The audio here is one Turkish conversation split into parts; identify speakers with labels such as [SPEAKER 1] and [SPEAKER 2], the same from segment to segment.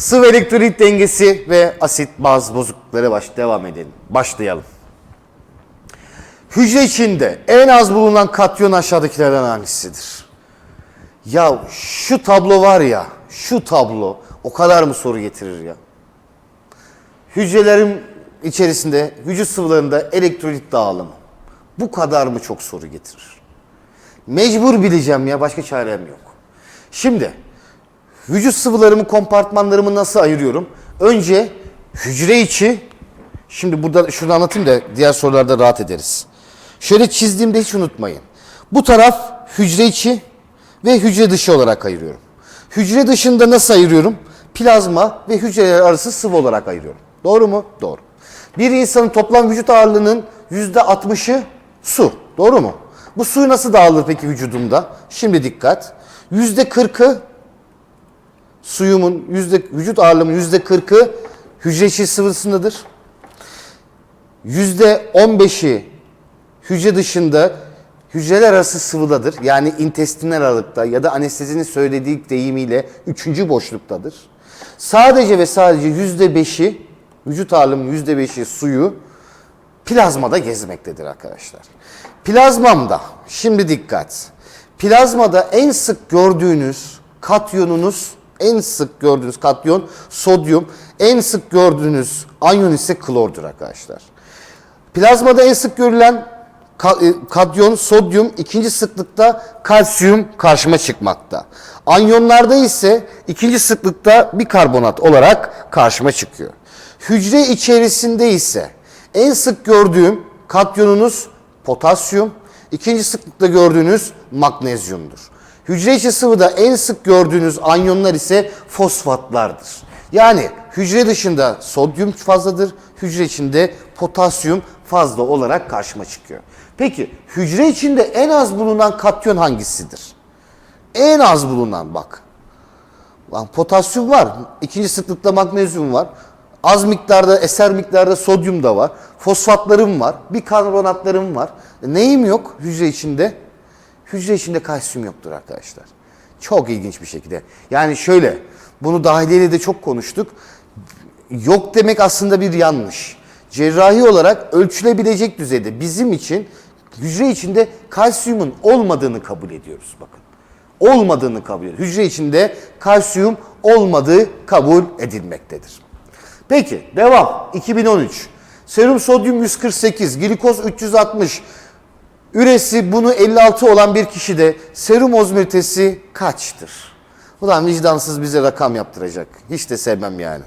[SPEAKER 1] Sıvı elektrolit dengesi ve asit baz bozuklukları baş devam edelim. Başlayalım. Hücre içinde en az bulunan katyon aşağıdakilerden hangisidir? Ya şu tablo var ya, şu tablo o kadar mı soru getirir ya? Hücrelerin içerisinde, vücut sıvılarında elektrolit dağılımı. Bu kadar mı çok soru getirir? Mecbur bileceğim ya, başka çarem yok. Şimdi, vücut sıvılarımı, kompartmanlarımı nasıl ayırıyorum? Önce hücre içi, şimdi burada şunu anlatayım da diğer sorularda rahat ederiz. Şöyle çizdiğimde hiç unutmayın. Bu taraf hücre içi ve hücre dışı olarak ayırıyorum. Hücre dışında nasıl ayırıyorum? Plazma ve hücreler arası sıvı olarak ayırıyorum. Doğru mu? Doğru. Bir insanın toplam vücut ağırlığının %60'ı su. Doğru mu? Bu suyu nasıl dağılır peki vücudumda? Şimdi dikkat. %40'ı suyumun yüzde vücut ağırlığımın yüzde kırkı hücre içi sıvısındadır. Yüzde on beşi hücre dışında hücreler arası sıvıdadır. Yani intestinal aralıkta ya da anestezinin söylediği deyimiyle üçüncü boşluktadır. Sadece ve sadece yüzde beşi vücut ağırlığımın yüzde beşi suyu plazmada gezmektedir arkadaşlar. Plazmamda şimdi dikkat. Plazmada en sık gördüğünüz katyonunuz en sık gördüğünüz katyon sodyum, en sık gördüğünüz anyon ise klordur arkadaşlar. Plazmada en sık görülen ka- e, kadyon, sodyum, ikinci sıklıkta kalsiyum karşıma çıkmakta. Anyonlarda ise ikinci sıklıkta bikarbonat olarak karşıma çıkıyor. Hücre içerisinde ise en sık gördüğüm katyonunuz potasyum, ikinci sıklıkta gördüğünüz magnezyumdur. Hücre içi sıvıda en sık gördüğünüz anyonlar ise fosfatlardır. Yani hücre dışında sodyum fazladır, hücre içinde potasyum fazla olarak karşıma çıkıyor. Peki hücre içinde en az bulunan katyon hangisidir? En az bulunan bak. Lan potasyum var, ikinci sıklıkta magnezyum var. Az miktarda, eser miktarda sodyum da var. Fosfatlarım var, bikarbonatlarım var. E, Neyim yok hücre içinde? Hücre içinde kalsiyum yoktur arkadaşlar. Çok ilginç bir şekilde. Yani şöyle, bunu dahiliyeyle de çok konuştuk. Yok demek aslında bir yanlış. Cerrahi olarak ölçülebilecek düzeyde bizim için hücre içinde kalsiyumun olmadığını kabul ediyoruz bakın. Olmadığını kabul ediyoruz. Hücre içinde kalsiyum olmadığı kabul edilmektedir. Peki devam 2013. Serum sodyum 148, glikoz 360, Üresi bunu 56 olan bir kişide serum ozmoritesi kaçtır? Ulan vicdansız bize rakam yaptıracak. Hiç de sevmem yani.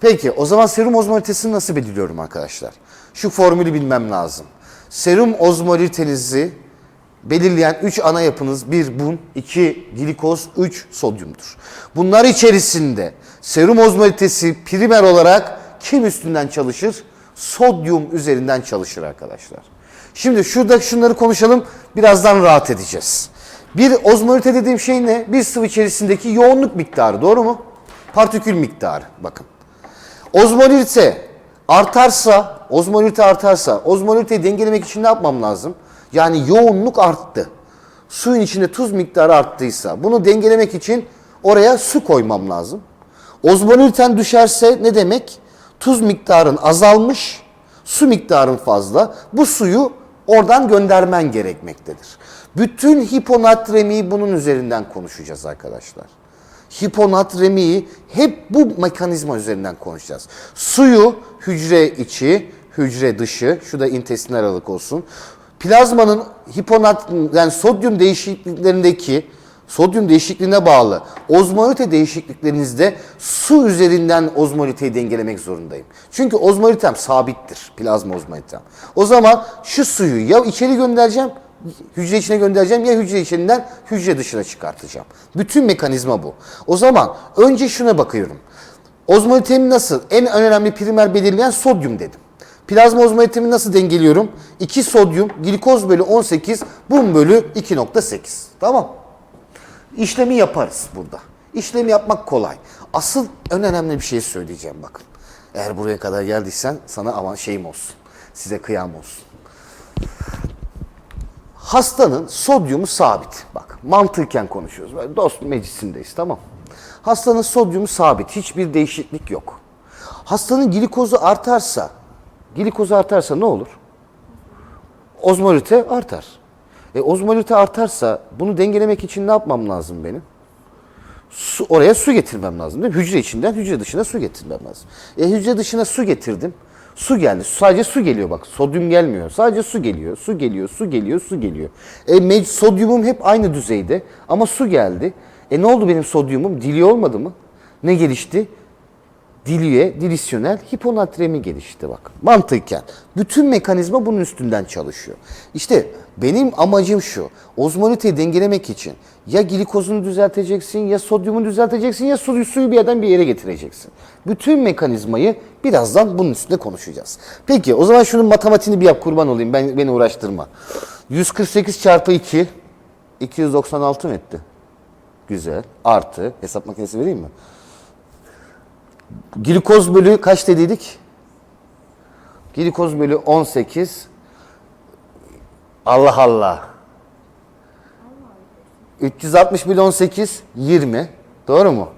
[SPEAKER 1] Peki o zaman serum ozmoritesini nasıl belirliyorum arkadaşlar? Şu formülü bilmem lazım. Serum ozmoritenizi belirleyen 3 ana yapınız 1 bun, 2 glikoz, 3 sodyumdur. Bunlar içerisinde serum ozmoritesi primer olarak kim üstünden çalışır? Sodyum üzerinden çalışır arkadaşlar. Şimdi şurada şunları konuşalım. Birazdan rahat edeceğiz. Bir ozmolite dediğim şey ne? Bir sıvı içerisindeki yoğunluk miktarı. Doğru mu? Partikül miktarı. Bakın. Ozmolite artarsa, ozmolite artarsa, ozmoliteyi dengelemek için ne yapmam lazım? Yani yoğunluk arttı. Suyun içinde tuz miktarı arttıysa bunu dengelemek için oraya su koymam lazım. Ozmoliten düşerse ne demek? Tuz miktarın azalmış, su miktarın fazla. Bu suyu oradan göndermen gerekmektedir. Bütün hiponatremiyi bunun üzerinden konuşacağız arkadaşlar. Hiponatremiyi hep bu mekanizma üzerinden konuşacağız. Suyu hücre içi, hücre dışı, şu da intestinal aralık olsun. Plazmanın hiponat yani sodyum değişikliklerindeki sodyum değişikliğine bağlı ozmolite değişikliklerinizde su üzerinden ozmoliteyi dengelemek zorundayım. Çünkü ozmolitem sabittir. Plazma ozmolitem. O zaman şu suyu ya içeri göndereceğim, hücre içine göndereceğim ya hücre içinden hücre dışına çıkartacağım. Bütün mekanizma bu. O zaman önce şuna bakıyorum. Ozmolitemi nasıl? En önemli primer belirleyen sodyum dedim. Plazma ozmolitemi nasıl dengeliyorum? 2 sodyum, glikoz bölü 18, bum bölü 2.8. Tamam. İşlemi yaparız burada. İşlemi yapmak kolay. Asıl en önemli bir şey söyleyeceğim bakın. Eğer buraya kadar geldiysen sana ama şeyim olsun. Size kıyam olsun. Hastanın sodyumu sabit. Bak mantıken konuşuyoruz. Böyle dost meclisindeyiz tamam. Hastanın sodyumu sabit. Hiçbir değişiklik yok. Hastanın glikozu artarsa, glikozu artarsa ne olur? Ozmolite artar. E, ozmolite artarsa bunu dengelemek için ne yapmam lazım benim? Su, oraya su getirmem lazım değil mi? Hücre içinden hücre dışına su getirmem lazım. E, hücre dışına su getirdim. Su geldi. Sadece su geliyor bak. Sodyum gelmiyor. Sadece su geliyor. Su geliyor, su geliyor, su geliyor. E, sodyumum hep aynı düzeyde ama su geldi. E ne oldu benim sodyumum? Dili olmadı mı? Ne gelişti? Dilüye, dilisyonel hiponatremi gelişti bak. Mantıken. Bütün mekanizma bunun üstünden çalışıyor. İşte benim amacım şu. Ozmoliteyi dengelemek için ya glikozunu düzelteceksin, ya sodyumunu düzelteceksin, ya suyu, suyu bir yerden bir yere getireceksin. Bütün mekanizmayı birazdan bunun üstünde konuşacağız. Peki o zaman şunun matematiğini bir yap kurban olayım. Ben, beni uğraştırma. 148 çarpı 2, 296 mı etti? Güzel. Artı, hesap makinesi vereyim mi? Glikoz bölü kaç dediydik? Glikoz bölü 18. Allah Allah. 360 bölü 18 20. Doğru mu?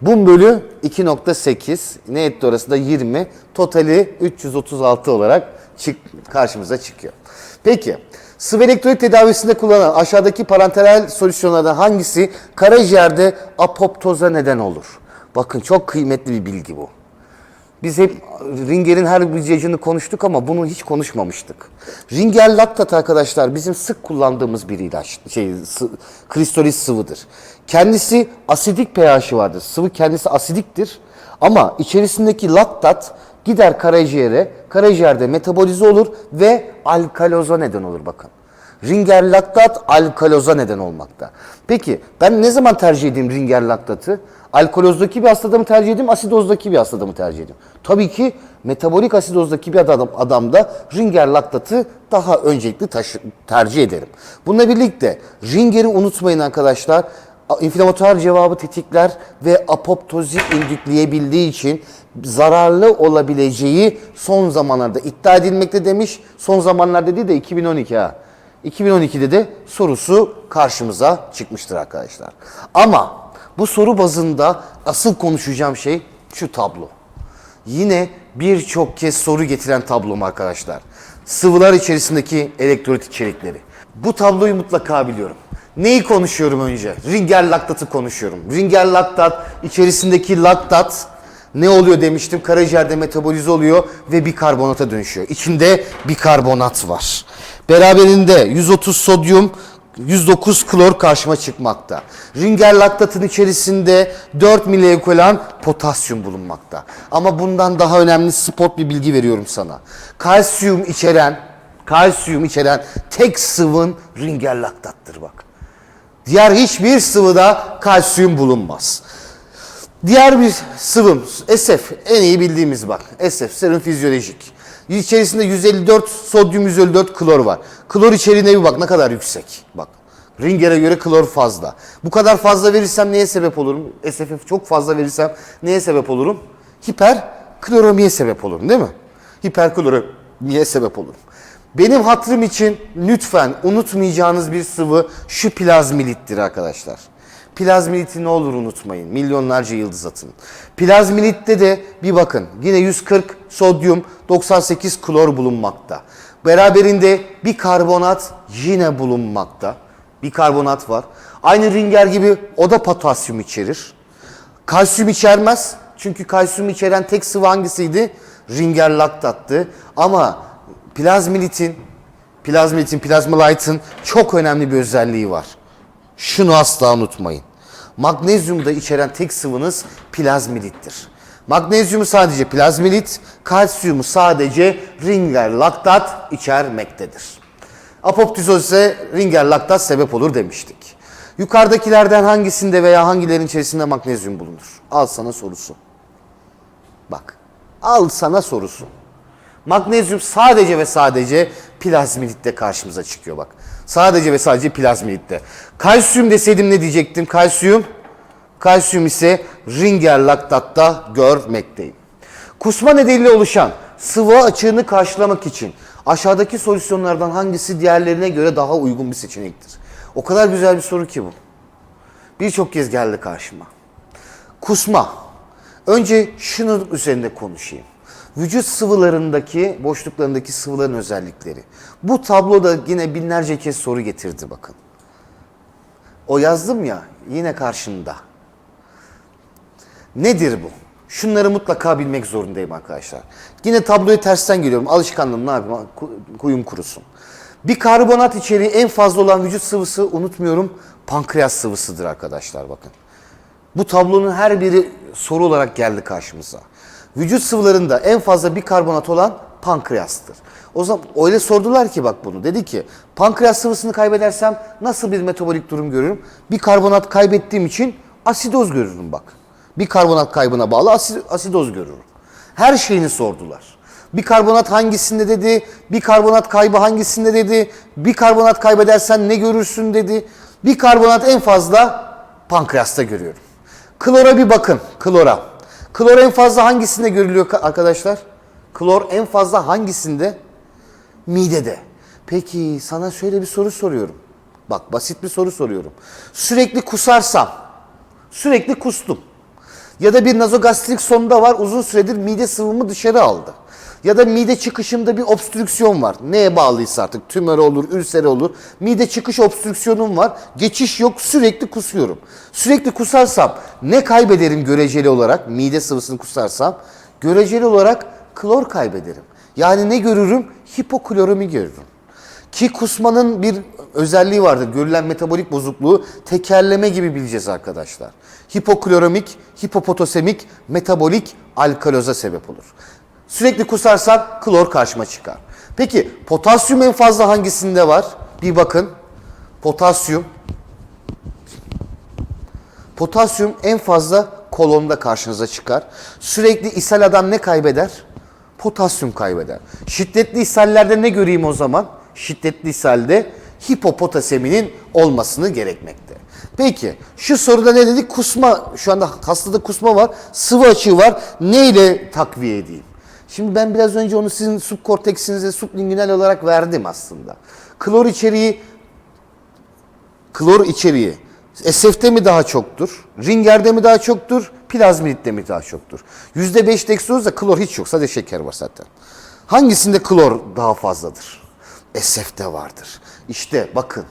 [SPEAKER 1] Bun bölü 2.8. Ne etti orası da 20. Totali 336 olarak çık, karşımıza çıkıyor. Peki. Sıvı elektrolit tedavisinde kullanılan aşağıdaki parenteral solüsyonlardan hangisi karaciğerde apoptoza neden olur? Bakın çok kıymetli bir bilgi bu. Biz hep Ringer'in her bir cacını konuştuk ama bunu hiç konuşmamıştık. Ringer laktat arkadaşlar bizim sık kullandığımız bir ilaç, şey, sı, kristolis sıvıdır. Kendisi asidik pH'i vardır. Sıvı kendisi asidiktir ama içerisindeki laktat gider karaciğere, karaciğerde metabolize olur ve alkaloza neden olur bakın. Ringer laktat alkaloza neden olmakta. Peki ben ne zaman tercih edeyim ringer laktatı? Alkolozdaki bir hastada mı tercih edeyim, asidozdaki bir hastada mı tercih edeyim? Tabii ki metabolik asidozdaki bir adam, adamda ringer laktatı daha öncelikli taşı- tercih ederim. Bununla birlikte ringeri unutmayın arkadaşlar. İnflamatuar cevabı tetikler ve apoptozi indükleyebildiği için zararlı olabileceği son zamanlarda iddia edilmekte demiş. Son zamanlarda değil de 2012 ha. 2012'de de sorusu karşımıza çıkmıştır arkadaşlar. Ama bu soru bazında asıl konuşacağım şey şu tablo. Yine birçok kez soru getiren tablom arkadaşlar. Sıvılar içerisindeki elektrolit içerikleri. Bu tabloyu mutlaka biliyorum. Neyi konuşuyorum önce? Ringer laktatı konuşuyorum. Ringer laktat içerisindeki laktat ne oluyor demiştim? Karaciğerde metabolize oluyor ve bikarbonata dönüşüyor. İçinde bikarbonat var. Beraberinde 130 sodyum, 109 klor karşıma çıkmakta. Ringer laktatın içerisinde 4 miliekulan potasyum bulunmakta. Ama bundan daha önemli spot bir bilgi veriyorum sana. Kalsiyum içeren, kalsiyum içeren tek sıvın ringer laktattır bak. Diğer hiçbir sıvıda kalsiyum bulunmaz. Diğer bir sıvım SF en iyi bildiğimiz bak. SF serum fizyolojik. İçerisinde 154 sodyum 154 klor var. Klor içeriğine bir bak ne kadar yüksek. Bak. Ringer'e göre klor fazla. Bu kadar fazla verirsem neye sebep olurum? SFF çok fazla verirsem neye sebep olurum? Hiperkloromiye sebep olurum değil mi? Hiperkloromiye sebep olurum. Benim hatırım için lütfen unutmayacağınız bir sıvı şu plazmilittir arkadaşlar. Plazmiliti ne olur unutmayın. Milyonlarca yıldız atın. Plazmilitte de bir bakın. Yine 140 sodyum, 98 klor bulunmakta. Beraberinde bir karbonat yine bulunmakta. Bir karbonat var. Aynı ringer gibi o da potasyum içerir. Kalsiyum içermez. Çünkü kalsiyum içeren tek sıvı hangisiydi? Ringer laktattı. Ama plazmilitin, plazmilitin, plazmolaytın çok önemli bir özelliği var. Şunu asla unutmayın. Magnezyumda içeren tek sıvınız plazmilittir. Magnezyumu sadece plazmilit, kalsiyumu sadece ringer laktat içermektedir. Apoptizoz ise ringer laktat sebep olur demiştik. Yukarıdakilerden hangisinde veya hangilerin içerisinde magnezyum bulunur? Al sana sorusu. Bak. Al sana sorusu. Magnezyum sadece ve sadece plazmilitte karşımıza çıkıyor bak. Sadece ve sadece plazmilitte. Kalsiyum deseydim ne diyecektim? Kalsiyum. Kalsiyum ise ringer laktatta görmekteyim. Kusma nedeniyle oluşan sıvı açığını karşılamak için aşağıdaki solüsyonlardan hangisi diğerlerine göre daha uygun bir seçenektir? O kadar güzel bir soru ki bu. Birçok kez geldi karşıma. Kusma. Önce şunun üzerinde konuşayım. Vücut sıvılarındaki, boşluklarındaki sıvıların özellikleri. Bu tabloda yine binlerce kez soru getirdi bakın. O yazdım ya yine karşında. Nedir bu? Şunları mutlaka bilmek zorundayım arkadaşlar. Yine tabloyu tersten geliyorum. Alışkanlığım ne yapayım? Ku- Kuyum kurusun. Bir karbonat içeriği en fazla olan vücut sıvısı unutmuyorum pankreas sıvısıdır arkadaşlar bakın. Bu tablonun her biri soru olarak geldi karşımıza. Vücut sıvılarında en fazla bir karbonat olan pankreastır. O zaman öyle sordular ki bak bunu. Dedi ki pankreas sıvısını kaybedersem nasıl bir metabolik durum görürüm? Bir karbonat kaybettiğim için asidoz görürüm bak. Bir karbonat kaybına bağlı asi- asidoz görürüm. Her şeyini sordular. Bir karbonat hangisinde dedi, bir karbonat kaybı hangisinde dedi, bir karbonat kaybedersen ne görürsün dedi. Bir karbonat en fazla pankreasta görüyorum. Klora bir bakın, klora. Klor en fazla hangisinde görülüyor ka- arkadaşlar? Klor en fazla hangisinde? Midede. Peki sana şöyle bir soru soruyorum. Bak basit bir soru soruyorum. Sürekli kusarsam, sürekli kustum. Ya da bir nazogastrik sonda var uzun süredir mide sıvımı dışarı aldı. Ya da mide çıkışımda bir obstrüksiyon var. Neye bağlıysa artık tümör olur, ülsere olur. Mide çıkış obstrüksiyonum var. Geçiş yok sürekli kusuyorum. Sürekli kusarsam ne kaybederim göreceli olarak? Mide sıvısını kusarsam göreceli olarak klor kaybederim. Yani ne görürüm? Hipokloremi görürüm. Ki kusmanın bir özelliği vardır. Görülen metabolik bozukluğu tekerleme gibi bileceğiz arkadaşlar. Hipokloremik, hipopotasemik, metabolik alkaloza sebep olur. Sürekli kusarsak klor karşıma çıkar. Peki potasyum en fazla hangisinde var? Bir bakın. Potasyum. Potasyum en fazla kolonda karşınıza çıkar. Sürekli ishal adam ne kaybeder? Potasyum kaybeder. Şiddetli ishallerde ne göreyim o zaman? Şiddetli ishalde hipopotaseminin olmasını gerekmekte. Peki şu soruda ne dedik? Kusma, şu anda hastada kusma var, sıvı açığı var. Ne ile takviye edeyim? Şimdi ben biraz önce onu sizin subkorteksinize sublingual olarak verdim aslında. Klor içeriği klor içeriği SF'te mi daha çoktur? Ringer'de mi daha çoktur? Plazmidde mi daha çoktur? %5 dekstrozda klor hiç yok. Sadece şeker var zaten. Hangisinde klor daha fazladır? SF'te vardır. İşte bakın.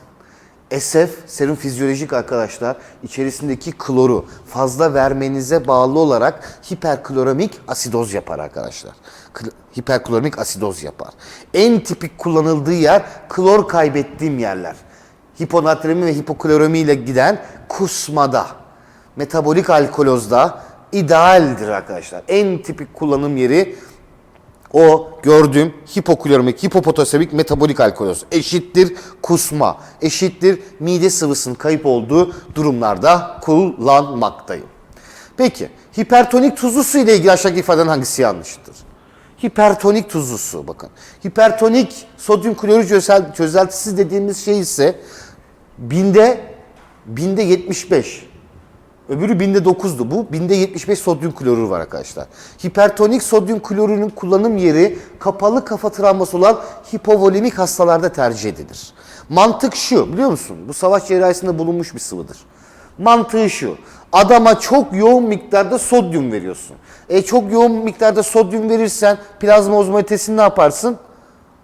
[SPEAKER 1] SF serum fizyolojik arkadaşlar içerisindeki kloru fazla vermenize bağlı olarak hiperkloremik asidoz yapar arkadaşlar. Kl- hiperkloremik asidoz yapar. En tipik kullanıldığı yer klor kaybettiğim yerler hiponatremi ve hipokloremi ile giden kusmada, metabolik alkolozda idealdir arkadaşlar. En tipik kullanım yeri o gördüğüm hipokloremik, hipopotasemik metabolik alkoloz eşittir kusma, eşittir mide sıvısının kayıp olduğu durumlarda kullanmaktayım. Peki hipertonik tuzlu su ile ilgili aşağıdaki ifadelerin hangisi yanlıştır? Hipertonik tuzlu su bakın. Hipertonik sodyum klorür çözel- çözeltisi dediğimiz şey ise binde binde 75. Öbürü binde 9'du bu. Binde 75 sodyum klorür var arkadaşlar. Hipertonik sodyum klorürün kullanım yeri kapalı kafa travması olan hipovolemik hastalarda tercih edilir. Mantık şu biliyor musun? Bu savaş cerrahisinde bulunmuş bir sıvıdır. Mantığı şu. Adama çok yoğun miktarda sodyum veriyorsun. E çok yoğun miktarda sodyum verirsen plazma ozmolitesini ne yaparsın?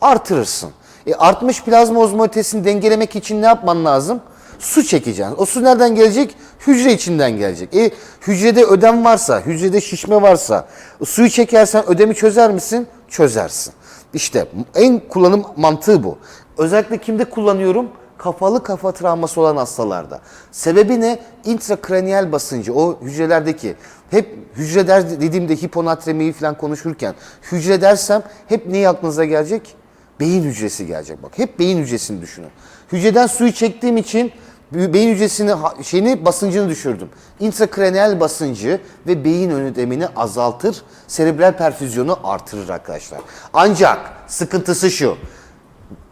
[SPEAKER 1] Artırırsın. E artmış plazma ozmolitesini dengelemek için ne yapman lazım? Su çekeceksin. O su nereden gelecek? Hücre içinden gelecek. E hücrede ödem varsa, hücrede şişme varsa suyu çekersen ödemi çözer misin? Çözersin. İşte en kullanım mantığı bu. Özellikle kimde kullanıyorum? Kapalı kafa travması olan hastalarda. Sebebi ne? Intrakraniyel basıncı. O hücrelerdeki hep hücre der dediğimde hiponatremiyi falan konuşurken hücre dersem hep neyi aklınıza gelecek? Beyin hücresi gelecek bak. Hep beyin hücresini düşünün. Hücreden suyu çektiğim için beyin hücresini şeyini basıncını düşürdüm. Intrakraniyel basıncı ve beyin ödemini azaltır, serebral perfüzyonu artırır arkadaşlar. Ancak sıkıntısı şu.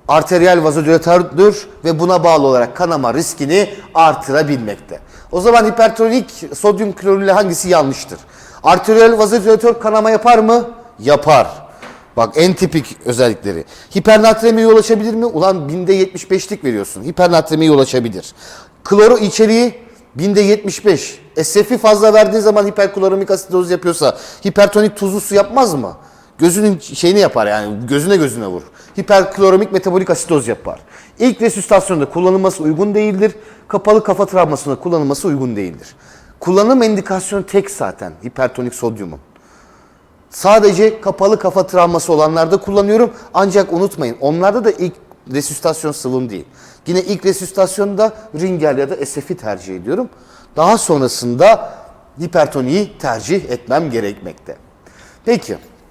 [SPEAKER 1] Arteriyel vazodilatördür ve buna bağlı olarak kanama riskini artırabilmekte. O zaman hipertonik sodyum klorürle hangisi yanlıştır? Arteriyel vazodilatör kanama yapar mı? Yapar. Bak en tipik özellikleri. Hipernatremiye ulaşabilir mi? Ulan binde 75'lik veriyorsun. Hipernatremiye ulaşabilir. Kloru içeriği Binde 75. SF'i fazla verdiğin zaman hiperkloramik asidoz yapıyorsa hipertonik tuzlu su yapmaz mı? Gözünün şeyini yapar yani gözüne gözüne vurur. Hiperkloramik metabolik asidoz yapar. İlk resüstasyonda kullanılması uygun değildir. Kapalı kafa travmasında kullanılması uygun değildir. Kullanım indikasyonu tek zaten hipertonik sodyumun. Sadece kapalı kafa travması olanlarda kullanıyorum. Ancak unutmayın onlarda da ilk resüstasyon sıvım değil. Yine ilk resüstasyonda Ringel ya da SF'i tercih ediyorum. Daha sonrasında hipertoniyi tercih etmem gerekmekte. Peki